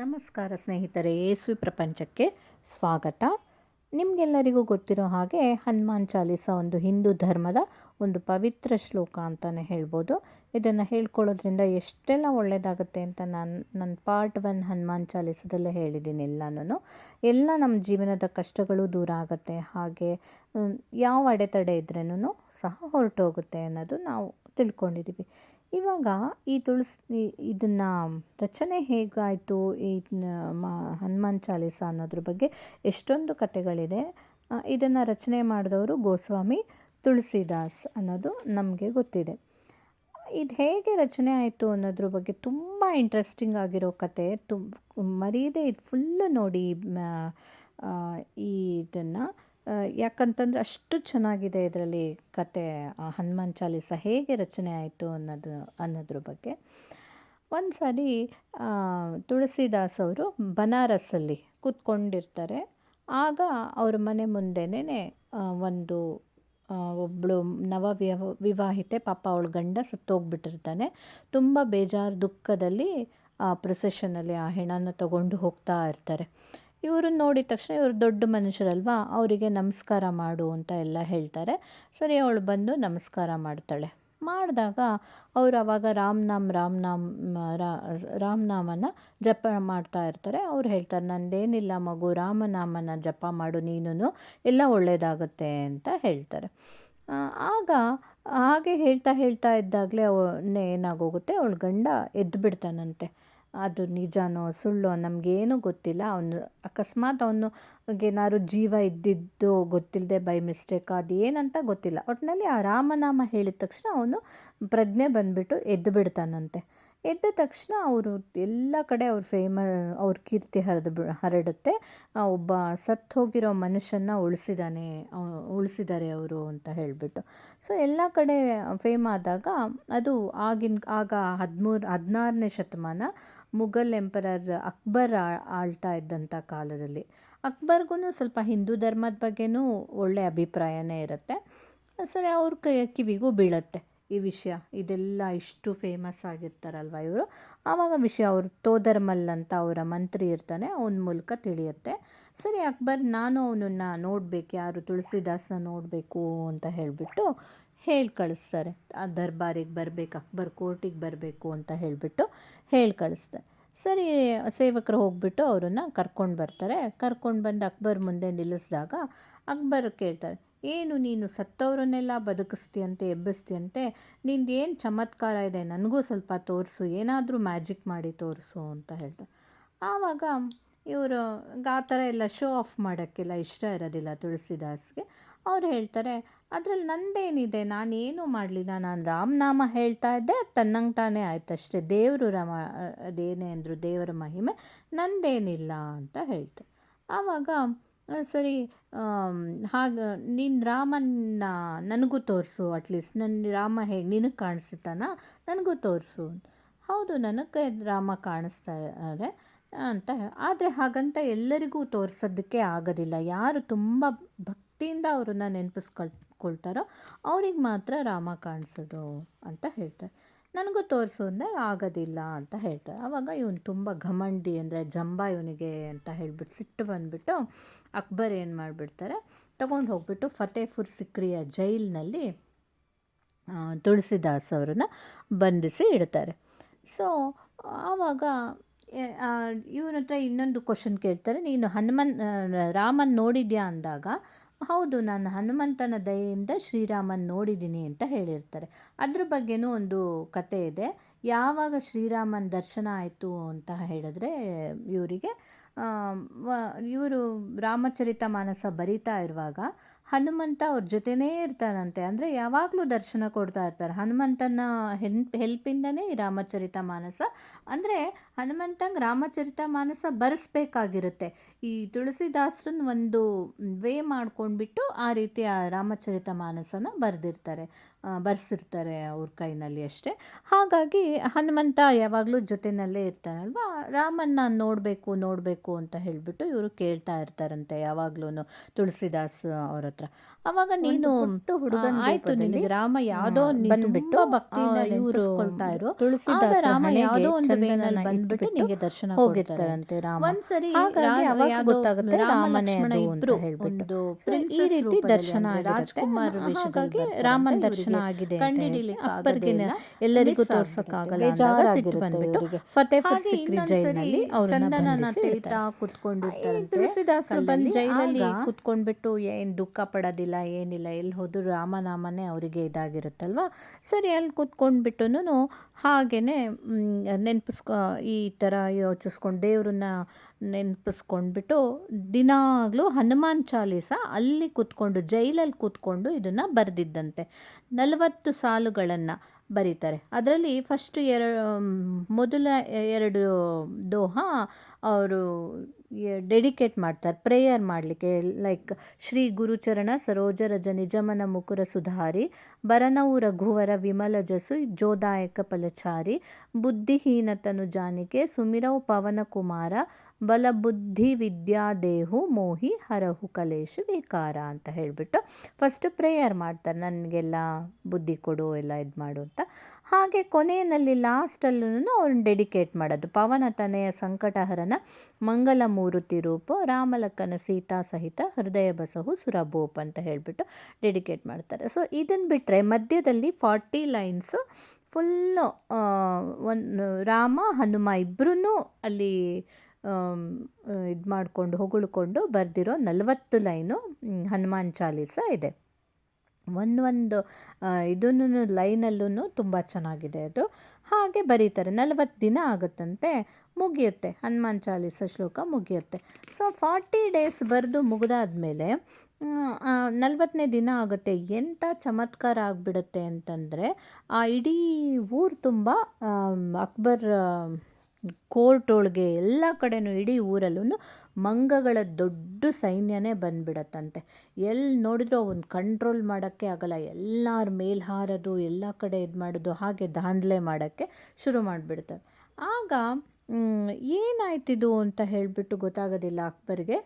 ನಮಸ್ಕಾರ ಸ್ನೇಹಿತರೆ ಯೇಸು ಪ್ರಪಂಚಕ್ಕೆ ಸ್ವಾಗತ. ನಿಮಗೆಲ್ಲರಿಗೂ ಗೊತ್ತಿರೋ ಹಾಗೆ ಹನುಮಾನ್ ಚಾಲೀಸ ಒಂದು ಹಿಂದೂ ಧರ್ಮದ ಒಂದು ಪವಿತ್ರ ಶ್ಲೋಕ ಅಂತಲೇ ಹೇಳ್ಬೋದು. ಇದನ್ನು ಹೇಳ್ಕೊಳ್ಳೋದ್ರಿಂದ ಎಷ್ಟೆಲ್ಲ ಒಳ್ಳೆಯದಾಗುತ್ತೆ ಅಂತ ನಾನು ನನ್ನ ಪಾರ್ಟ್ ಒನ್ ಹನುಮಾನ್ ಚಾಲೀಸದಲ್ಲೇ ಹೇಳಿದ್ದೀನಿ ಎಲ್ಲನೂ ಎಲ್ಲ ನಮ್ಮ ಜೀವನದ ಕಷ್ಟಗಳು ದೂರ ಆಗುತ್ತೆ. ಹಾಗೆ ಯಾವ ಅಡೆತಡೆ ಇದ್ರೂ ಸಹ ಹೊರಟೋಗುತ್ತೆ ಅನ್ನೋದು ನಾವು ತಿಳ್ಕೊಂಡಿದ್ದೀವಿ ಇವಾಗ ಈ ತುಳಸಿ ಇದನ್ನು ರಚನೆ ಹೇಗಾಯಿತು, ಈ ಹನುಮಾನ್ ಚಾಲೀಸ ಅನ್ನೋದ್ರ ಬಗ್ಗೆ ಎಷ್ಟೊಂದು ಕಥೆಗಳಿದೆ. ಇದನ್ನು ರಚನೆ ಮಾಡಿದವರು ಗೋಸ್ವಾಮಿ ತುಳಸಿದಾಸ್ ಅನ್ನೋದು ನಮಗೆ ಗೊತ್ತಿದೆ. ಇದು ಹೇಗೆ ರಚನೆ ಆಯಿತು ಅನ್ನೋದ್ರ ಬಗ್ಗೆ ತುಂಬ ಇಂಟ್ರೆಸ್ಟಿಂಗ್ ಆಗಿರೋ ಕತೆ. ತುಮ್, ಮರೀದೆ ಇದು ಫುಲ್ಲು ನೋಡಿ ಈ ಇದನ್ನು ಯಾಕಂತಂದರೆ ಅಷ್ಟು ಚೆನ್ನಾಗಿದೆ ಇದರಲ್ಲಿ ಕತೆ ಹನುಮಾನ್ ಚಾಲೀಸ ಹೇಗೆ ರಚನೆ ಆಯಿತು ಅನ್ನೋದು, ಅನ್ನೋದ್ರ ಬಗ್ಗೆ. ಒಂದು ಸಾರಿ ತುಳಸಿದಾಸ್ ಅವರು ಬನಾರಸ್ಸಲ್ಲಿ ಕೂತ್ಕೊಂಡಿರ್ತಾರೆ. ಆಗ ಅವ್ರ ಮನೆ ಮುಂದೆನೇ ಒಂದು ಒಬ್ಬಳು ನವ ವಿವ- ವಿವಾಹಿತೆ, ಪಾಪ ಅವಳ ಗಂಡ ಸತ್ತೋಗ್ಬಿಟ್ಟಿರ್ತಾನೆ. ತುಂಬ ಬೇಜಾರು ದುಃಖದಲ್ಲಿ ಆ ಪ್ರೊಸೆಷನಲ್ಲಿ ಆ ಹೆಣನ ತಗೊಂಡು ಹೋಗ್ತಾ ಇರ್ತಾರೆ. ಇವ್ರನ್ನ ನೋಡಿದ ತಕ್ಷಣ ಇವರು ದೊಡ್ಡ ಮನುಷ್ಯರಲ್ವಾ? ಅವರಿಗೆ ನಮಸ್ಕಾರ ಮಾಡು ಅಂತ ಎಲ್ಲ ಹೇಳ್ತಾರೆ. ಸರಿ, ಅವಳು ಬಂದು ನಮಸ್ಕಾರ ಮಾಡ್ತಾಳೆ. ಮಾಡಿದಾಗ ಅವ್ರು ಅವಾಗ ರಾಮನಾಮ್ ರಾಮನಾಮ್ ರಾಮ್ ರಾ- ರಾಮನಾಮನ ಜಪ ಮಾಡ್ತಾ ಇರ್ತಾರೆ. ಅವ್ರು ಹೇಳ್ತಾರೆ, ನಂದೇನಿಲ್ಲ ಮಗು, ರಾಮನಾಮನ ಜಪ ಮಾಡು ನೀನು ಎಲ್ಲ ಒಳ್ಳೆಯದಾಗುತ್ತೆ ಅಂತ ಹೇಳ್ತಾರೆ. ಆಗ ಹಾಗೆ ಹೇಳ್ತಾ ಹೇಳ್ತಾ ಇದ್ದಾಗಲೇ ಅವನೇ ಏನಾಗೋಗುತ್ತೆ? ಅವಳ ಗಂಡ ಎದ್ದು ಬಿಡ್ತಾನಂತೆ ಅದು ನಿಜನೋ ಸುಳ್ಳೋ ನಮಗೇನು ಗೊತ್ತಿಲ್ಲ. ಅವನು ಅಕಸ್ಮಾತ್ ಅವನು ಏನಾದ್ರು ಜೀವ ಇದ್ದಿದ್ದು ಗೊತ್ತಿಲ್ಲದೆ ಬೈ ಮಿಸ್ಟೇಕ್ ಅದು ಏನಂತ ಗೊತ್ತಿಲ್ಲ. ಒಟ್ಟಿನಲ್ಲಿ ಆ ರಾಮನಾಮ ಹೇಳಿದ ತಕ್ಷಣ ಅವನು ಪ್ರಜ್ಞೆ ಬಂದುಬಿಟ್ಟು ಎದ್ದು ಬಿಡ್ತಾನಂತೆ. ಎದ್ದ ತಕ್ಷಣ ಅವರು ಎಲ್ಲ ಕಡೆ ಅವ್ರ ಫೇಮ, ಅವ್ರ ಕೀರ್ತಿ ಹರಿದು ಹರಡುತ್ತೆ. ಒಬ್ಬ ಸತ್ತು ಹೋಗಿರೋ ಮನುಷ್ಯನ ಉಳಿಸಿದಾನೆ ಉಳಿಸಿದ್ದಾರೆ ಅವರು ಅಂತ ಹೇಳಿಬಿಟ್ಟು. ಸೊ ಎಲ್ಲ ಕಡೆ ಫೇಮ್ ಆದಾಗ ಅದು ಆಗಿನ, ಆಗ ಹದಿಮೂರು, ಹದಿನಾರನೇ ಶತಮಾನ ಮುಘಲ್ ಎಂಪರರ್ ಅಕ್ಬರ್ ಆಳ್ತಾ ಇದ್ದಂಥ ಕಾಲದಲ್ಲಿ. ಅಕ್ಬರ್ಗೂ ಸ್ವಲ್ಪ ಹಿಂದೂ ಧರ್ಮದ ಬಗ್ಗೆನೂ ಒಳ್ಳೆಯ ಅಭಿಪ್ರಾಯನೇ ಇರುತ್ತೆ. ಸರಿ, ಅವ್ರ ಕೈ ಕಿವಿಗೂ ಬೀಳತ್ತೆ ಈ ವಿಷಯ. ಇದೆಲ್ಲ ಇಷ್ಟು ಫೇಮಸ್ ಆಗಿರ್ತಾರಲ್ವ ಇವರು? ಆವಾಗ ವಿಷಯ ಅವ್ರು ತೋದರ್ಮಲ್ ಅಂತ ಅವರ ಮಂತ್ರಿ ಇರ್ತಾನೆ, ಅವನ ಮೂಲಕ ತಿಳಿಯುತ್ತೆ. ಸರಿ, ಅಕ್ಬರ್, ನಾನು ಅವನನ್ನು ನೋಡಬೇಕು, ಯಾರು ತುಳಸಿದಾಸನ ನೋಡಬೇಕು ಅಂತ ಹೇಳಿಬಿಟ್ಟು ಹೇಳಿ ಕಳಿಸ್ತಾರೆ. ಆ ದರ್ಬಾರಿಗೆ ಬರಬೇಕು? ಅಕ್ಬರ್ ಕೋರ್ಟಿಗೆ ಬರಬೇಕು ಅಂತ ಹೇಳಿಬಿಟ್ಟು ಹೇಳಿ ಕಳಿಸ್ತಾರೆ. ಸರಿ, ಸೇವಕರು ಹೋಗ್ಬಿಟ್ಟು ಅವರನ್ನು ಕರ್ಕೊಂಡು ಬರ್ತಾರೆ. ಕರ್ಕೊಂಡು ಬಂದು ಅಕ್ಬರ್ ಮುಂದೆ ನಿಲ್ಲಿಸಿದಾಗ ಅಕ್ಬರ್ ಕೇಳ್ತಾರೆ, ಏನು ನೀನು ಸತ್ತವರನ್ನೆಲ್ಲ ಬದುಕಿಸ್ತೀಯಂತೆ, ಎಬ್ಬಿಸ್ತೀಯಂತೆ? ನಿಂದು ಏನು ಚಮತ್ಕಾರ ಇದೆ? ನನಗೂ ಸ್ವಲ್ಪ ತೋರಿಸು, ಏನಾದರೂ ಮ್ಯಾಜಿಕ್ ಮಾಡಿ ತೋರಿಸು, ಅಂತ ಹೇಳ್ತಾರೆ. ಆವಾಗ ಇವರು, ಆ ಥರ ಎಲ್ಲ ಶೋ ಆಫ್ ಮಾಡೋಕ್ಕೆಲ್ಲ ಇಷ್ಟ ಇರೋದಿಲ್ಲ ತುಳಸಿದಾಸ್ಗೆ. ಅವ್ರು ಹೇಳ್ತಾರೆ, ಅದರಲ್ಲಿ ನಂದೇನಿದೆ? ನಾನೇನು ಮಾಡಲಿಲ್ಲ. ನಾನು ರಾಮನಾಮ ಹೇಳ್ತಾ ಇದ್ದೆ, ಅದು ತನ್ನಂಗೆ ತಾನೇ ಆಯ್ತಷ್ಟೇ ದೇವರು ರಾಮ ಅದೇನೇ ಅಂದರು ದೇವರ ಮಹಿಮೆ, ನಂದೇನಿಲ್ಲ ಅಂತ ಹೇಳ್ತಾರೆ. ಆವಾಗ ಸರಿ ಹಾಗೆ, ನೀನು ರಾಮನ್ನ ನನಗೂ ತೋರಿಸು ಅಟ್ಲೀಸ್ಟ್ ನನ್ನ ರಾಮ ಹೇಗೆ, ನಿನಗೆ ಕಾಣಿಸುತ್ತಾನ? ನನಗೂ ತೋರಿಸು. ಹೌದು, ನನಗೆ ರಾಮ ಕಾಣಿಸ್ತಾ ಇದ್ದಾರೆ ಅಂತ ಆದರೆ ಹಾಗಂತ ಎಲ್ಲರಿಗೂ ತೋರಿಸೋದಕ್ಕೆ ಆಗೋದಿಲ್ಲ. ಯಾರು ತುಂಬ ಭಕ್ತಿಯಿಂದ ಅವ್ರನ್ನ ನೆನಪಿಸ್ಕೊಳ್ಕೊಳ್ತಾರೋ ಅವ್ರಿಗೆ ಮಾತ್ರ ರಾಮ ಕಾಣಿಸೋದು ಅಂತ ಹೇಳ್ತಾರೆ. ನನಗೂ ತೋರಿಸು ಅಂದರೆ ಆಗೋದಿಲ್ಲ ಅಂತ ಹೇಳ್ತಾರೆ. ಆವಾಗ ಇವನು ತುಂಬ ಘಮಂಡಿ ಅಂದರೆ ಜಂಬ ಇವನಿಗೆ ಅಂತ ಹೇಳ್ಬಿಟ್ಟು ಸಿಟ್ಟು ಬಂದುಬಿಟ್ಟು ಅಕ್ಬರ್ ಏನು ಮಾಡಿಬಿಡ್ತಾರೆ? ತಗೊಂಡು ಹೋಗ್ಬಿಟ್ಟು ಫತೇಪುರ್ ಸಿಕ್ರಿಯ ಜೈಲಿನಲ್ಲಿ ತುಳಸಿದಾಸ್ ಅವರನ್ನು ಬಂಧಿಸಿ ಇಡ್ತಾರೆ. ಸೊ ಆವಾಗ ಇವನ ಹತ್ರ ಇನ್ನೊಂದು ಕ್ವಶನ್ ಕೇಳ್ತಾರೆ. ನೀನು ಹನುಮನ್ ರಾಮನ್ ನೋಡಿದ್ಯಾ ಅಂದಾಗ ಹೌದು, ನಾನು ಹನುಮಂತನ ದಯೆಯಿಂದ ಶ್ರೀರಾಮನ್ ನೋಡಿದ್ದೀನಿ ಅಂತ ಹೇಳಿರ್ತಾರೆ. ಅದ್ರ ಬಗ್ಗೆನೂ ಒಂದು ಕತೆ ಇದೆ. ಯಾವಾಗ ಶ್ರೀರಾಮನ್ ದರ್ಶನ ಆಯಿತು ಅಂತ ಹೇಳಿದ್ರೆ ಇವರಿಗೆ ಇವರು ರಾಮಚರಿತ ಮಾನಸ ಬರಿತಾ ಇರುವಾಗ ಹನುಮಂತ ಅವ್ರ ಜೊತೆನೇ ಇರ್ತಾನಂತೆ. ಅಂದರೆ ಯಾವಾಗಲೂ ದರ್ಶನ ಕೊಡ್ತಾ ಇರ್ತಾರೆ. ಹನುಮಂತನ ಹೆಲ್ಪ್ ಹೆಲ್ಪಿಂದನೇ ಈ ರಾಮಚರಿತ ಮಾನಸ. ಅಂದರೆ ಹನುಮಂತಂಗೆ ರಾಮಚರಿತ ಮಾನಸ ಬರೆಸ್ಬೇಕಾಗಿರುತ್ತೆ. ಈ ತುಳಸಿದಾಸರನ್ನ ಒಂದು ವೇ ಮಾಡ್ಕೊಂಡ್ಬಿಟ್ಟು ಆ ರೀತಿ ರಾಮಚರಿತ ಮಾನಸನ ಬರೆದಿರ್ತಾರೆ. ಬರ್ಸಿರ್ತಾರೆ ಅವ್ರ ಕೈನಲ್ಲಿ ಅಷ್ಟೇ ಹಾಗಾಗಿ ಹನುಮಂತ ಯಾವಾಗಲೂ ಜೊತೆಯಲ್ಲೇ ಇರ್ತಾನಲ್ವ ರಾಮನ್ನ ನೋಡಬೇಕು ನೋಡಬೇಕು ಅಂತ ಹೇಳಿಬಿಟ್ಟು ಇವರು ಕೇಳ್ತಾ ಇರ್ತಾರಂತೆ ಯಾವಾಗ್ಲೂ ತುಳಸಿದಾಸ್ ಅವ್ರ ಹತ್ರ ಅವಾಗ ನೀನು ಹುಡುಗನ ಆಯ್ತು ನಿನಗೆ ರಾಮ ಯಾವುದೋ ಬಂದ್ಬಿಟ್ಟು, ಇವ್ರು ಇರು ತುಳಸಿದಾಸ ರಾಮ ಯಾವುದೋ ಒಂದು ವೇನಲ್ಲಿ ಬಂದ್ಬಿಟ್ಟು ನಿಮಗೆ ದರ್ಶನ ಹೋಗಿರ್ತಾರಂತೆ ರಾಮ. ಒಂದ್ಸರಿ ಗೊತ್ತಾಗುತ್ತೆ ರಾಮ ರಾಮನೇ ಇಬ್ರು ಹೇಳ್ಬಿಟ್ಟು. ಈ ರೀತಿ ದರ್ಶನ. ರಾಜ್ಕುಮಾರ್ ರಾಮನ ದರ್ಶನ ಆಗಿದೆ ಎಲ್ಲರಿಗೂ ತೋರ್ಸಕ್ಕಾಗಲ್ಲ ಸಿಟ್ಟು ಬಂದ್ಬಿಟ್ಟು ಸಿಕ್ರಿ ಜೈಲಿನಲ್ಲಿ ಚಂದನನ. ಕುತ್ಕೊಂಡಿರ್ತಾರಂತೆ. ಜೈಲಲ್ಲಿ ಕುತ್ಕೊಂಡ್ಬಿಟ್ಟು ಏನು ದುಃಖ ಪಡೋದಿಲ್ಲ ಏನಿಲ್ಲ ಎಲ್ಲಿ ಹೋದ್ರು ರಾಮನಾಮನೇ ಅವರಿಗೆ ಇದಾಗಿರುತ್ತಲ್ವ ಸರಿ ಅಲ್ಲಿ ಕುತ್ಕೊಂಡ್ಬಿಟ್ಟು ಹಾಗೇನೆ ನೆನಪಿಸ್ಕೊ, ಈ ಥರ ಯೋಚಿಸ್ಕೊಂಡು ದೇವ್ರನ್ನ ನೆನಪಿಸ್ಕೊಂಡ್ಬಿಟ್ಟು ದಿನಾಗಲೂ ಹನುಮಾನ್ ಚಾಲೀಸ ಅಲ್ಲಿ ಕೂತ್ಕೊಂಡು, ಜೈಲಲ್ಲಿ ಕೂತ್ಕೊಂಡು ಇದನ್ನು ಬರೆದಿದ್ದಂತೆ. ನಲವತ್ತು ಸಾಲುಗಳನ್ನು ಬರೀತಾರೆ. ಅದರಲ್ಲಿ ಫಸ್ಟ್ ಎರ ಮೊದಲ ಎರಡು ದೋಹ ಅವರು ಡೆಡಿಕೇಟ್ ಮಾಡ್ತಾರೆ ಪ್ರೇಯರ್ ಮಾಡಲಿಕ್ಕೆ. ಲೈಕ್ ಶ್ರೀ ಗುರುಚರಣ, ಸರೋಜ ರಜ ನಿಜಮನ ಮುಕುರ ಸುಧಾರಿ ಬರನವು ರಘುವರ ವಿಮಲ ಜಸು, ಜೋದಾಯಕ ಫಲಚಾರಿ, ಬುದ್ಧಿಹೀನತನು ಜಾನಿಕೆ ಸುಮಿರವು ಪವನ ಕುಮಾರ ಬಲಬುದ್ಧಿ ವಿದ್ಯಾದೇಹು ಮೋಹಿ ಹರಹು ಕಲೇಶು ವಿಕಾರ ಅಂತ ಹೇಳಿಬಿಟ್ಟು ಫಸ್ಟ್ ಪ್ರೇಯರ್ ಮಾಡ್ತಾರೆ. ನನಗೆಲ್ಲ ಬುದ್ಧಿ ಕೊಡು, ಎಲ್ಲ ಇದು ಮಾಡು ಅಂತ. ಹಾಗೆ ಕೊನೆಯಲ್ಲಿ ಲಾಸ್ಟಲ್ಲೂ ಅವ್ರನ್ನ ಡೆಡಿಕೇಟ್ ಮಾಡೋದು. ಪವನ ತನೆಯ ಸಂಕಟಹರನ ಮಂಗಲ ಮೂರುತಿ ರೂಪ, ರಾಮಲಕ್ಕನ ಸೀತಾ ಸಹಿತ ಹೃದಯ ಬಸಹು ಸುರಭೋಪ್ ಅಂತ ಹೇಳಿಬಿಟ್ಟು ಡೆಡಿಕೇಟ್ ಮಾಡ್ತಾರೆ. ಸೊ ಇದನ್ನು ಬಿಟ್ಟರೆ ಮಧ್ಯದಲ್ಲಿ ಫಾರ್ಟಿ ಲೈನ್ಸು ಫುಲ್ಲು ಒಂದು ರಾಮ, ಹನುಮ ಇಬ್ಬರೂ ಅಲ್ಲಿ ಇದು ಮಾಡಿಕೊಂಡು ಹೊಗಳ್ಕೊಂಡು ಬರೆದಿರೋ ನಲವತ್ತು ಲೈನು ಹನುಮಾನ್ ಚಾಲೀಸ ಇದೆ. ಒಂದೊಂದು ಇದನ್ನು ಲೈನಲ್ಲೂ ತುಂಬ ಚೆನ್ನಾಗಿದೆ ಅದು. ಹಾಗೆ ಬರೀತಾರೆ, ನಲವತ್ತು ದಿನ ಆಗುತ್ತಂತೆ, ಮುಗಿಯುತ್ತೆ. ಹನುಮಾನ್ ಚಾಲೀಸ ಶ್ಲೋಕ ಮುಗಿಯುತ್ತೆ. ಸೊ ಫಾರ್ಟಿ ಡೇಸ್ ಬರೆದು ಮುಗಿದಾದ್ಮೇಲೆ ನಲವತ್ತನೇ ದಿನ ಆಗುತ್ತೆ. ಎಂಥ ಚಮತ್ಕಾರ ಆಗಿಬಿಡುತ್ತೆ ಅಂತಂದರೆ, ಆ ಇಡೀ ಊರು ತುಂಬ ಅಕ್ಬರ್ ಕೋರ್ಟ್ ಒಳಗೆ ಎಲ್ಲ ಕಡೆನೂ ಇಡೀ ಊರಲ್ಲೂ ಮಂಗಗಳ ದೊಡ್ಡ ಸೈನ್ಯನೇ ಬಂದ್ಬಿಡತ್ತಂತೆ. ಎಲ್ಲಿ ನೋಡಿದ್ರೂ ಅವನ್ನ ಕಂಟ್ರೋಲ್ ಮಾಡೋಕ್ಕೆ ಆಗಲ್ಲ. ಎಲ್ಲರ ಮೇಲೆ ಹಾರೋದು, ಎಲ್ಲ ಕಡೆ ಇದು ಮಾಡೋದು, ಹಾಗೆ ದಾಂಧಲೆ ಮಾಡೋಕ್ಕೆ ಶುರು ಮಾಡಿಬಿಡ್ತಾರೆ. ಆಗ ಏನಾಯ್ತಿದು ಅಂತ ಹೇಳಿಬಿಟ್ಟು ಗೊತ್ತಾಗೋದಿಲ್ಲ ಅಕ್ಬರ್ಗೆ?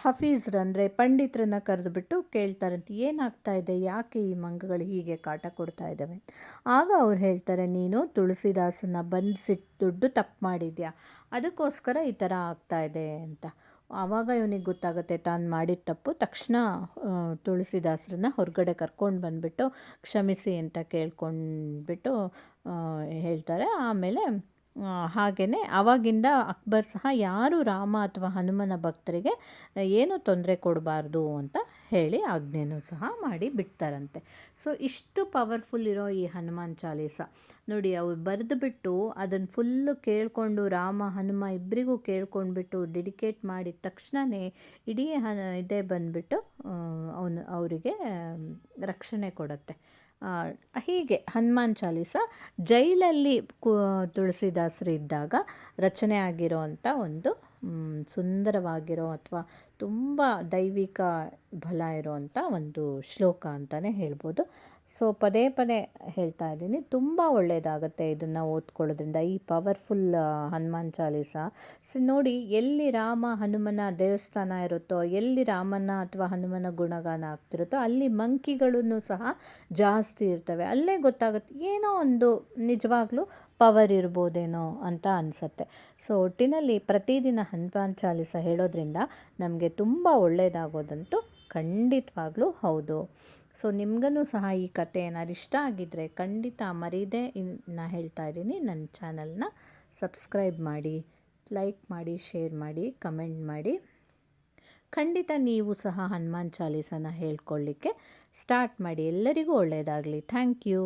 ಹಫೀಜ್ರು ಅಂದರೆ ಪಂಡಿತರನ್ನ ಕರೆದುಬಿಟ್ಟು ಕೇಳ್ತಾರಂತೆ, ಏನಾಗ್ತಾ ಇದೆ? ಯಾಕೆ ಈ ಮಂಗಗಳು ಹೀಗೆ ಕಾಟ ಕೊಡ್ತಾ ಇದ್ದಾವೆ ಆಗ ಅವ್ರು ಹೇಳ್ತಾರೆ, ನೀನು ತುಳಸಿದಾಸನ ಬಂಧಿಸಿಟ್ಟು ದುಡ್ಡು ತಪ್ಪು ಮಾಡಿದ್ಯಾ? ಅದಕ್ಕೋಸ್ಕರ ಈ ಥರ ಆಗ್ತಾ ಇದೆ ಅಂತ. ಆವಾಗ ಇವನಿಗೆ ಗೊತ್ತಾಗುತ್ತೆ, ತಾನು ಮಾಡಿದ ತಪ್ಪು. ತಕ್ಷಣ ತುಳಸಿದಾಸರನ್ನ ಹೊರಗಡೆ ಕರ್ಕೊಂಡು ಬಂದುಬಿಟ್ಟು ಕ್ಷಮಿಸಿ ಅಂತ ಕೇಳ್ಕೊಂಡ್ಬಿಟ್ಟು ಹೇಳ್ತಾರೆ. ಆಮೇಲೆ ಹಾಗೆಯೇ ಆವಾಗಿಂದ ಅಕ್ಬರ್ ಸಹ ಯಾರು ರಾಮ ಅಥವಾ ಹನುಮನ ಭಕ್ತರಿಗೆ ಏನು ತೊಂದರೆ ಕೊಡಬಾರ್ದು ಅಂತ ಹೇಳಿ ಆಜ್ಞೆನೂ ಸಹ ಮಾಡಿ ಬಿಡ್ತಾರಂತೆ. ಸೊ ಇಷ್ಟು ಪವರ್ಫುಲ್ ಇರೋ ಈ ಹನುಮಾನ್ ಚಾಲೀಸ. ನೋಡಿ, ಅವ್ರು ಬರೆದುಬಿಟ್ಟು ಅದನ್ನು ಫುಲ್ಲು ಕೇಳಿಕೊಂಡು ರಾಮ, ಹನುಮ ಇಬ್ಬರಿಗೂ ಕೇಳ್ಕೊಂಡ್ಬಿಟ್ಟು ಡೆಡಿಕೇಟ್ ಮಾಡಿದ ತಕ್ಷಣವೇ ಇಡೀ ಹ ಇದೇ ಬಂದುಬಿಟ್ಟು ಅವನು ಅವರಿಗೆ ರಕ್ಷಣೆ ಕೊಡುತ್ತೆ. ಹೀಗೆ ಹನುಮಾನ್ ಚಾಲೀಸ ಜೈಲಲ್ಲಿ ತುಳಸಿದಾಸರು ಇದ್ದಾಗ ರಚನೆ ಆಗಿರೋವಂಥ ಒಂದು ಸುಂದರವಾಗಿರೋ ಅಥವಾ ತುಂಬ ದೈವಿಕ ಬಲ ಇರೋವಂಥ ಒಂದು ಶ್ಲೋಕ ಅಂತಲೇ ಹೇಳ್ಬೋದು. ಸೊ ಪದೇ ಪದೇ ಹೇಳ್ತಾ ಇದ್ದೀನಿ. ತುಂಬ ಒಳ್ಳೆಯದಾಗುತ್ತೆ ಇದನ್ನು ಓದ್ಕೊಳ್ಳೋದ್ರಿಂದ. ಈ ಪವರ್ಫುಲ್ ಹನುಮಾನ್ ಚಾಲೀಸ. ಸೊ ನೋಡಿ, ಎಲ್ಲಿ ರಾಮ ಹನುಮನ ದೇವಸ್ಥಾನ ಇರುತ್ತೋ, ಎಲ್ಲಿ ರಾಮನ ಅಥವಾ ಹನುಮನ ಗುಣಗಾನ ಆಗ್ತಿರುತ್ತೋ, ಅಲ್ಲಿ ಮಂಕಿಗಳನ್ನು ಸಹ ಜಾಸ್ತಿ ಇರ್ತವೆ. ಅಲ್ಲೇ ಗೊತ್ತಾಗುತ್ತೆ, ಏನೋ ಒಂದು ನಿಜವಾಗ್ಲೂ ಪವರ್ ಇರ್ಬೋದೇನೋ ಅಂತ ಅನಿಸುತ್ತೆ. ಸೊ ಒಟ್ಟಿನಲ್ಲಿ ಪ್ರತಿದಿನ ಹನುಮಾನ್ ಚಾಲೀಸ ಹೇಳೋದ್ರಿಂದ ನಮಗೆ ತುಂಬ ಒಳ್ಳೆಯದಾಗೋದಂತೂ ಖಂಡಿತವಾಗ್ಲೂ ಹೌದು. ಸೊ ನಿಮ್ಗೂ ಸಹ ಈ ಕತೆ ಏನಾದ್ರು ಇಷ್ಟ ಆಗಿದ್ದರೆ ಖಂಡಿತ ಮರೀದೆ ನಾ ಹೇಳ್ತಾ ಇದ್ದೀನಿ. ನನ್ನ ಚಾನಲ್ನ ಸಬ್ಸ್ಕ್ರೈಬ್ ಮಾಡಿ, ಲೈಕ್ ಮಾಡಿ, ಶೇರ್ ಮಾಡಿ, ಕಮೆಂಟ್ ಮಾಡಿ. ಖಂಡಿತ ನೀವು ಸಹ ಹನುಮಾನ್ ಚಾಲೀಸನ ಹೇಳ್ಕೊಳ್ಳಿಕ್ಕೆ ಸ್ಟಾರ್ಟ್ ಮಾಡಿ. ಎಲ್ಲರಿಗೂ ಒಳ್ಳೆಯದಾಗಲಿ ಥ್ಯಾಂಕ್ ಯು.